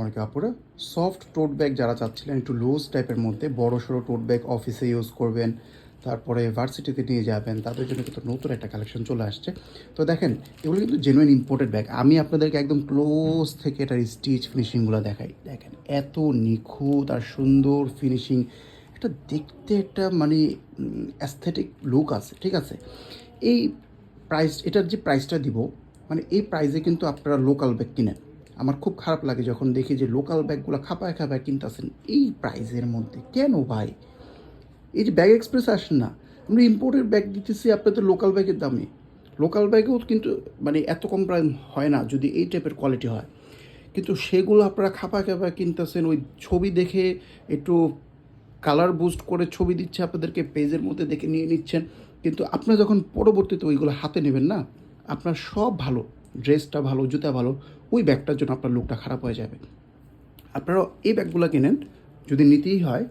আমার কাপড়ে। সফট টোট ব্যাগ যারা চাচ্ছিলেন, একটু লুজ টাইপের মধ্যে, বড় সড়ো টোট ব্যাগ অফিসে ইউজ করবেন, তারপরে ভার্সিটিতে নিয়ে যাবেন, তাদের জন্য কিন্তু নতুন একটা কালেকশন চলে আসছে। তো দেখেন, এগুলো কিন্তু জেনুইন ইম্পোর্টেড ব্যাগ আমি আপনাদেরকে একদম ক্লোজ থেকে এটার স্টিচ ফিনিশিংগুলো দেখাই। দেখেন, এত নিখুঁত আর সুন্দর ফিনিশিং এটা দেখতে একটা মানে অ্যাস্থেটিক লুক আছে, ঠিক আছে? এই প্রাইস এটার যে প্রাইসটা দিব মানে এই প্রাইসে কিন্তু আপনারা লোকাল ব্যাগ কিনেন। আমার খুব খারাপ লাগে যখন দেখি যে লোকাল ব্যাগগুলো খাপায় খাপায় কিনতেছেন। এই প্রাইসের মধ্যে। কেন ভাই? এই যে ব্যাগ এক্সপ্রেস আসেন না। আমরা ইম্পোর্টেড ব্যাগ দিতেছি আপনাদের লোকাল ব্যাগের দামে। লোকাল ব্যাগেও কিন্তু মানে এত কম প্রাইস হয় না, যদি এই টাইপের কোয়ালিটি হয়। কিন্তু সেগুলো আপনারা খাপা খাপা কিনতেছেন, ওই ছবি দেখে একটু কালার বুস্ট করে ছবি দিচ্ছে আপনাদেরকে পেজের মধ্যে দেখে নিয়ে নিচ্ছেন। কিন্তু আপনারা যখন পরবর্তীতে ওইগুলো হাতে নেবেন না, আপনার সব ভালো। ড্রেসটা ভালো, জুতা ভালো, ওই ব্যাগটার জন্য আপনার লুকটা খারাপ হয়ে যাবে। আপনারা এই ব্যাগগুলো কিনেন, যদি নিতেই হয়,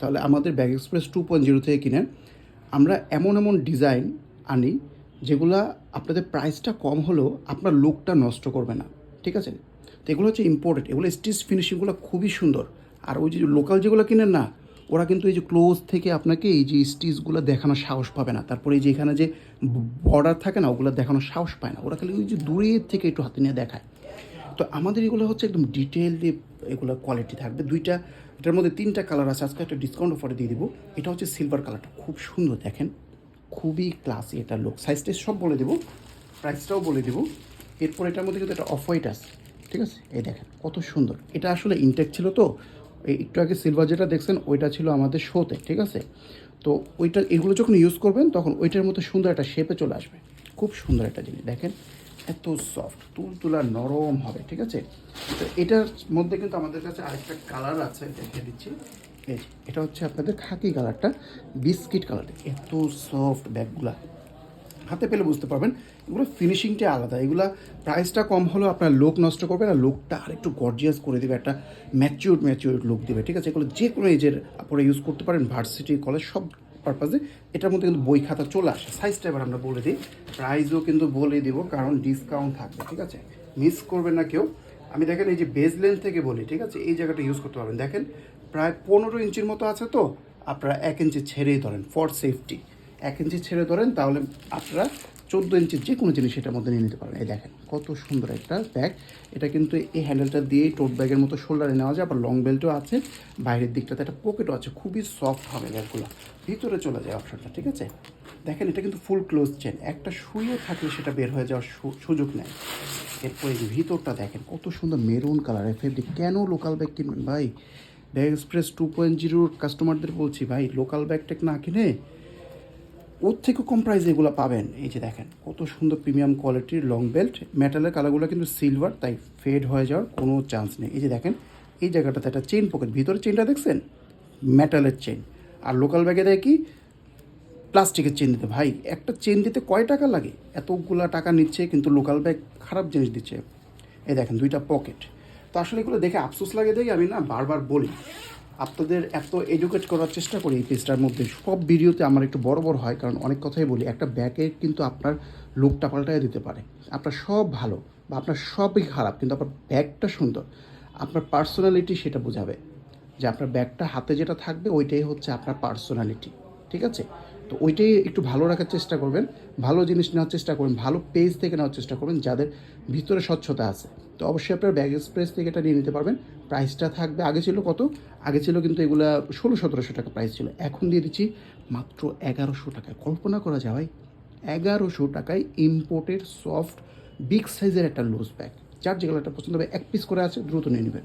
তাহলে আমাদের bag express two point zero থেকে কিনেন। আমরা এমন এমন ডিজাইন আনি, যেগুলা আপনাদের প্রাইসটা কম হলেও আপনার লুকটা নষ্ট করবে না, ঠিক আছে? তো এগুলো হচ্ছে ইম্পোর্টেড, এগুলো স্টিচ ফিনিশিংগুলো খুবই সুন্দর। আর ওই যে লোকাল যেগুলো কিনেন না ওরা কিন্তু এই যে ক্লোজ থেকে আপনাকে এই যে স্টিচগুলো দেখানোর সাহস পাবে না। তারপরে এই যে এখানে যে বর্ডার থাকে না, ওগুলো দেখানোর সাহস পায় না। ওরা খালি ওই যে দূরের থেকে একটু হাতে নিয়ে দেখায়। তো আমাদের এগুলো হচ্ছে একদম ডিটেললি এগুলো কোয়ালিটি থাকবে। দুইটা এটার মধ্যে তিনটা কালার আছে। আজকে একটা ডিসকাউন্ট অফারে দিয়ে দিব। এটা হচ্ছে সিলভার কালারটা খুব সুন্দর দেখেন। খুবই ক্লাসি এটা লোক সাইজ টাইজ সব বলে দেবো। প্রাইসটাও বলে দেবো। এরপর এটার মধ্যে কিন্তু একটা অফ হোয়াইট আছে। ঠিক আছে? এই দেখেন, কত সুন্দর। এটা আসলে ইনটেক ছিল তো। একটু আগে সিলভার যেটা দেখছেন, ওইটা ছিল আমাদের শোতে, ঠিক আছে? তো ওইটা, এগুলো যখন ইউজ করবেন, তখন ওইটার মতো সুন্দর একটা শেপে চলে আসবে। খুব সুন্দর একটা জিনিস, দেখেন? এত সফট তুল তুলা নরম হবে, ঠিক আছে? তো এটার মধ্যে কিন্তু আমাদের কাছে আরেকটা কালার আছে, দেখিয়ে দিচ্ছি। এই এটা হচ্ছে আপনাদের খাকি কালারটা বিস্কিট কালার এত সফট ব্যাগগুলা হাতে পেলে বুঝতে পারবেন, এগুলো ফিনিশিংটা আলাদা। এগুলো প্রাইসটা কম হলেও আপনার লোক নষ্ট করবে না, লোকটা আরেকটু গর্জিয়াস করে দেবে, একটা ম্যাচিউর ম্যাচিউর লুক দেবে, ঠিক আছে? এগুলো যে কোনো এজের আপনারা ইউজ করতে পারেন ভার্সিটি কলেজ সব পারপাসে এটার মধ্যে কিন্তু বই খাতা চলে আসে। সাইজটা এবার আমরা বলে দিই। প্রাইসও কিন্তু বলে দিব, কারণ ডিসকাউন্ট থাকবে, ঠিক আছে? মিস করবেন না কেউ। আমি দেখেন এই যে বেজ লেন্থ থেকে বলি, ঠিক আছে? এই জায়গাটা ইউজ করতে পারবেন। দেখেন, প্রায় পনেরো ইঞ্চির মতো আছে তো, আপনারা এক ইঞ্চি ছেড়েই ধরেন ফর সেফটি এক ইঞ্চি ছেড়ে ধরেন, তাহলে আপনারা চোদ্দ ইঞ্চির যে কোনো জিনিস এটার মধ্যে নিয়ে নিতে পারেন। এই দেখেন, কত সুন্দর একটা ব্যাগ এটা কিন্তু এই হ্যান্ডেলটা দিয়েই টোট ব্যাগের মতো শোল্ডারে নেওয়া যায়, আবার লং বেল্টও আছে। বাইরের দিকটাতে একটা পকেটও আছে, খুবই সফট হবে ব্যাগগুলো ভিতরে চলে যায় অপশনটা ঠিক আছে? দেখেন, এটা কিন্তু ফুল ক্লোজ চেন একটা শুয়ে থাকলে সেটা বের হয়ে যাওয়ার সুযোগ নেয় এরপরে ভিতরটা দেখেন, কত সুন্দর মেরুন কালারের ফেব্রিক কেন লোকাল ব্যাগ কিনবেন ভাই? ব্যাগ এক্সপ্রেস টু পয়েন্ট জিরোর কাস্টমারদের বলছি, ভাই লোকাল ব্যাগ টেক না কিনে ওর থেকেও কম প্রাইসে এগুলো পাবেন। এই যে দেখেন, কত সুন্দর প্রিমিয়াম কোয়ালিটির লং বেল্ট মেটালের কালারগুলো কিন্তু সিলভার তাই ফেড হয়ে যাওয়ার কোনো চান্স নেই। এই যে দেখেন, এই জায়গাটাতে একটা চেন পকেট ভিতরে চেনটা দেখছেন? মেটালের চেন আর লোকাল ব্যাগে দেয় কি? প্লাস্টিকের চেন দিতে। ভাই, একটা চেন দিতে কয় টাকা লাগে? এতগুলা টাকা নিচ্ছে, কিন্তু লোকাল ব্যাগ খারাপ জিনিস দিচ্ছে। এই দেখেন, দুইটা পকেট তো আসলে এগুলো দেখে আফসোস লাগে দেখি আমি না বারবার বলি। আপনাদের এত এডুকেট করার চেষ্টা করি এই পেজটার মধ্যে। সব ভিডিওতে আমার একটু বড় বড় হয়, কারণ অনেক কথাই বলি। একটা ব্যাগে কিন্তু আপনার লুকটা পাল্টায় দিতে পারে। আপনার সব ভালো বা আপনার সবই খারাপ, কিন্তু আপনার ব্যাগটা সুন্দর। আপনার পার্সোনালিটি সেটা বোঝাবে যে আপনার ব্যাগটা হাতে যেটা থাকবে, ওইটাই হচ্ছে আপনার পার্সোনালিটি ঠিক আছে? তো ওইটাই একটু ভালো রাখার চেষ্টা করবেন, ভালো জিনিস নেওয়ার চেষ্টা করবেন, ভালো পেজ থেকে নেওয়ার চেষ্টা করবেন যাদের ভিতরে স্বচ্ছতা আছে। তো অবশ্যই আপনার ব্যাগ এক্সপ্রেস থেকে এটা নিয়ে নিতে পারবেন। প্রাইসটা থাকবে, আগে ছিল কত? আগে ছিল কিন্তু এগুলো ষোলো, সতেরোশো টাকা প্রাইস ছিল। এখন দিয়ে দিচ্ছি মাত্র এগারোশো টাকায়। কল্পনা করা যায় এগারোশো টাকায় ইম্পোর্টেড সফট বিগ সাইজের একটা লুজ ব্যাগ যার যেগুলো একটা পছন্দ হবে, এক পিস করে আছে, দ্রুত নিয়ে নেবেন।